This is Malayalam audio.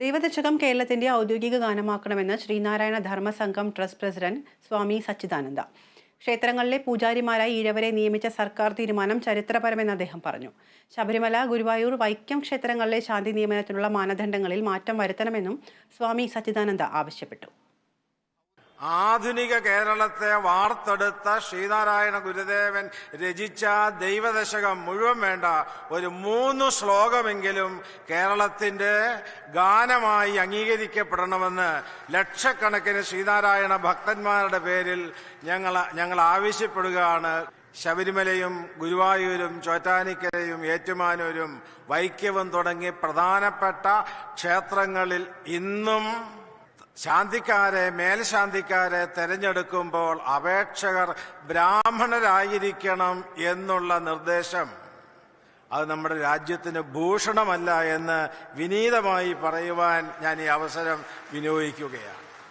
ദൈവദശകം കേരളത്തിന്റെ ഔദ്യോഗിക ഗാനമാക്കണമെന്ന് ശ്രീനാരായണ ധർമ്മസംഘം ട്രസ്റ്റ് പ്രസിഡന്റ് സ്വാമി സച്ചിദാനന്ദ. ക്ഷേത്രങ്ങളിലെ പൂജാരിമാരായി ഈഴവരെ നിയമിച്ച സർക്കാർ തീരുമാനം ചരിത്രപരമെന്ന് അദ്ദേഹം പറഞ്ഞു. ശബരിമല ഗുരുവായൂർ വൈക്കം ക്ഷേത്രങ്ങളിലെ ശാന്തി നിയമനത്തിനുള്ള മാനദണ്ഡങ്ങളിൽ മാറ്റം വരുത്തണമെന്നും സ്വാമി സച്ചിദാനന്ദ ആവശ്യപ്പെട്ടു. ആധുനിക കേരളത്തെ വാർത്തെടുത്ത ശ്രീനാരായണ ഗുരുദേവൻ രചിച്ച ദൈവദശകം മുഴുവൻ വേണ്ട ഒരു മൂന്ന് ശ്ലോകമെങ്കിലും കേരളത്തിന്റെ ഗാനമായി അംഗീകരിക്കപ്പെടണമെന്ന് ലക്ഷക്കണക്കിന് ശ്രീനാരായണ ഭക്തന്മാരുടെ പേരിൽ ഞങ്ങൾ ഞങ്ങൾ ആവശ്യപ്പെടുകയാണ്. ശബരിമലയും ഗുരുവായൂരും ചോറ്റാനിക്കരയും ഏറ്റുമാനൂരും വൈക്കവും തുടങ്ങി പ്രധാനപ്പെട്ട ക്ഷേത്രങ്ങളിൽ ഇന്നും ശാന്തിക്കാരെ മേൽശാന്തിക്കാരെ തെരഞ്ഞെടുക്കുമ്പോൾ അപേക്ഷകർ ബ്രാഹ്മണരായിരിക്കണം എന്നുള്ള നിർദ്ദേശം. അത് നമ്മുടെ രാജ്യത്തിന് ഭൂഷണമല്ല എന്ന് വിനീതമായി പറയുവാൻ ഞാൻ ഈ അവസരം വിനിയോഗിക്കുകയാണ്.